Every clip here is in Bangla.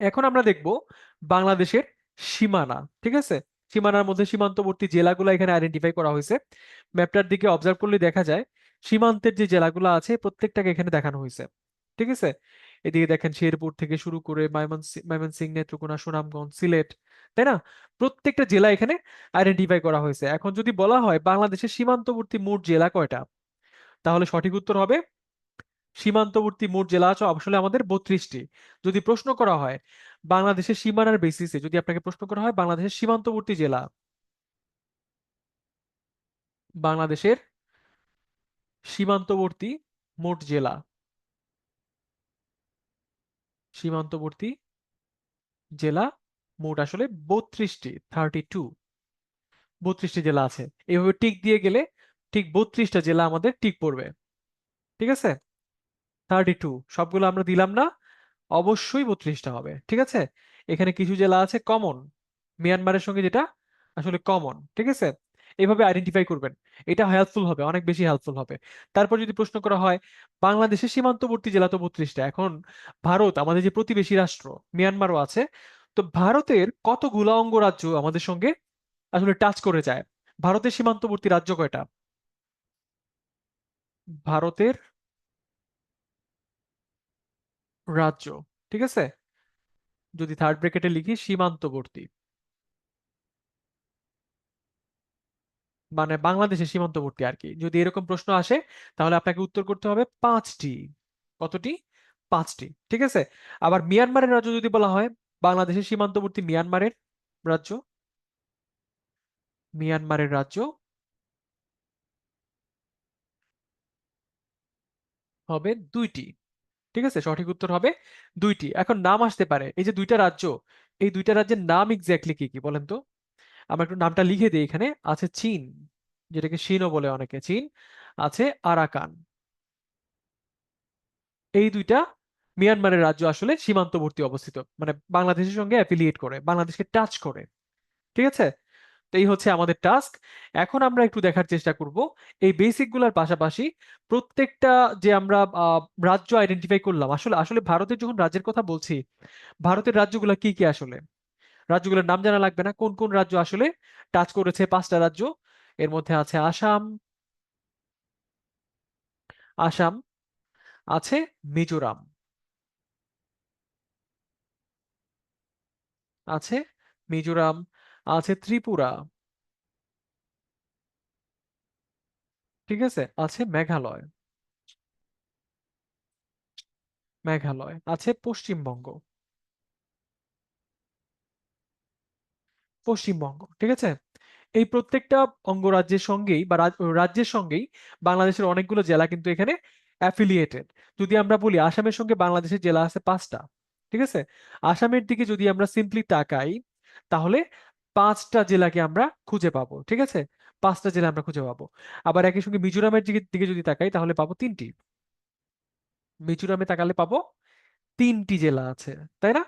এখন আমরা দেখব বাংলাদেশের সীমানা, ঠিক আছে? সীমানার মধ্যে সীমান্তবর্তী জেলাগুলো এখানে আইডেন্টিফাই করা হয়েছে। ম্যাপটার দিকে অবজার্ভ করলে দেখা যায়, সীমান্তের যে জেলাগুলো আছে, প্রত্যেকটাকে এখানে দেখানো হয়েছে, ঠিক আছে? এদিকে দেখেন শেরপুর থেকে শুরু করে ময়মনসিংহ, নেত্রকোনা, সুনামগঞ্জ, সিলেট, তাই না? প্রত্যেকটা জেলা এখানে আইডেন্টিফাই করা হয়েছে। এখন যদি বলা হয় বাংলাদেশের সীমান্তবর্তী মোট জেলা কয়টা? তাহলে সঠিক উত্তর হবে সীমান্তবর্তী মোট জেলা আছে আসলে আমাদের বত্রিশটি। যদি প্রশ্ন করা হয়, বাংলাদেশের সীমানার বেসিসে যদি আপনাকে প্রশ্ন করা হয়, বাংলাদেশের সীমান্তবর্তী জেলা। বাংলাদেশের সীমান্তবর্তী মোট জেলা। সীমান্তবর্তী জেলা মোট আসলে বত্রিশটি থার্টি টু বত্রিশটি জেলা আছে। এইভাবে টিক দিয়ে গেলে ঠিক বত্রিশটা জেলা আমাদের টিক পড়বে। ঠিক আছে? থার্টি টু সবগুলো আমরা দিলাম না। অবশ্যই বত্রিশটা হবে, ঠিক আছে? এখানে কিছু জেলা আছে কমন মিয়ানমারের সঙ্গে যেটা আসলে কমন ঠিক আছে? এইভাবে আইডেন্টিফাই করবেন। এটা হেল্পফুল হবে, অনেক বেশি হেল্পফুল হবে। তারপর যদি প্রশ্ন করা হয়, বাংলাদেশের সীমান্তবর্তী জেলা তো বত্রিশটা, এখন ভারত আমাদের যে প্রতিবেশী রাষ্ট্র মিয়ানমারও আছে। তো ভারতের কত কতগুলো অঙ্গরাজ্য আমাদের সঙ্গে আসলে টাচ করে যায়? ভারতের সীমান্তবর্তী রাজ্য কয়টা? ভারতের রাজ্য, ঠিক আছে? যদি থার্ড ব্র্যাকেটে লিখি, সীমান্তবর্তী। মানে বাংলাদেশের সীমান্তবর্তী আর কি। যদি এরকম প্রশ্ন আসে, তাহলে আপনাকে উত্তর করতে হবে পাঁচটি। কতটি? পাঁচটি, ঠিক আছে? আবার মিয়ানমারের রাজ্য যদি বলা হয়, বাংলাদেশের সীমান্তবর্তী মিয়ানমারের রাজ্য? মিয়ানমারের রাজ্য? হবে দুইটি। ঠিক আছে? সঠিক উত্তর হবে দুইটি। এখন নাম আসতে পারে। এই যে দুইটা রাজ্য, এই দুইটা রাজ্যের নাম এক্স্যাক্টলি কি কি বলেন তো? আমরা একটু নামটা লিখে দিই এখানে। আছে চীন, যেটাকে চীনও বলে অনেকে। চীন, আছে আরাকান। এই দুইটা মিয়ানমারের রাজ্য আসলে সীমান্তবর্তী অবস্থিত। মানে বাংলাদেশের সঙ্গে অ্যাফিলিয়েট করে, বাংলাদেশকে টাচ করে। ঠিক আছে? এই হচ্ছে আমাদের টাস্ক এখন আমরা একটু দেখার চেষ্টা করব। এই বেসিকগুলার পাশাপাশি প্রত্যেকটা যে আমরা রাজ্য আইডেন্টিফাই করলাম, আসলে আসলে ভারতের যখন রাজ্যের কথা বলছি, ভারতের রাজ্যগুলো কি কি আসলে? রাজ্যগুলোর নাম জানা লাগবে না? কোন কোন রাজ্য আসলে টাচ করেছে পাঁচটা রাজ্য? এর মধ্যে আছে আসাম আসাম, আছে মিজোরাম আছে মিজোরাম আছে ত্রিপুরা। ঠিক আছে? আছে মেঘালয়। মেঘালয়। আছে পশ্চিমবঙ্গ। পশ্চিমবঙ্গ। ঠিক আছে? এই প্রত্যেকটা অঙ্গরাজ্যের সঙ্গেই বা রাজ্যের সঙ্গেই বাংলাদেশের অনেকগুলো জেলা কিন্তু এখানে অ্যাফিলিয়েটেড যদি আমরা বলি আসামের সঙ্গে বাংলাদেশের জেলা আছে পাঁচটা। ঠিক আছে? আসামের দিকে যদি আমরা সিম্পলি তাকাই, তাহলে পাঁচটা জেলাকে আমরা খুঁজে পাবো, ঠিক আছে? পাঁচটা জেলা আমরা খুঁজে পাবো। আবার একই সঙ্গে মিজোরামের দিকে যদি তাকাই, তাহলে পাবো তিনটি। মিজোরামে তাকালে পাবো তিনটি জেলা আছে, তাই না?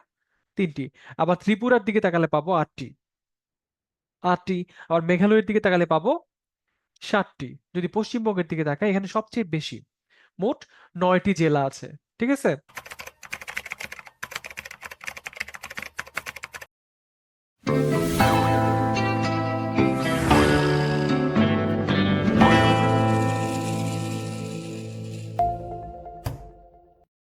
তিনটি। আবার ত্রিপুরার দিকে তাকালে পাবো আটটি। আটটি। আবার মেঘালয়ের দিকে তাকালে পাবো সাতটি। যদি পশ্চিমবঙ্গের দিকে তাকাই, এখানে সবচেয়ে বেশি মোট নয়টি জেলা আছে, ঠিক আছে?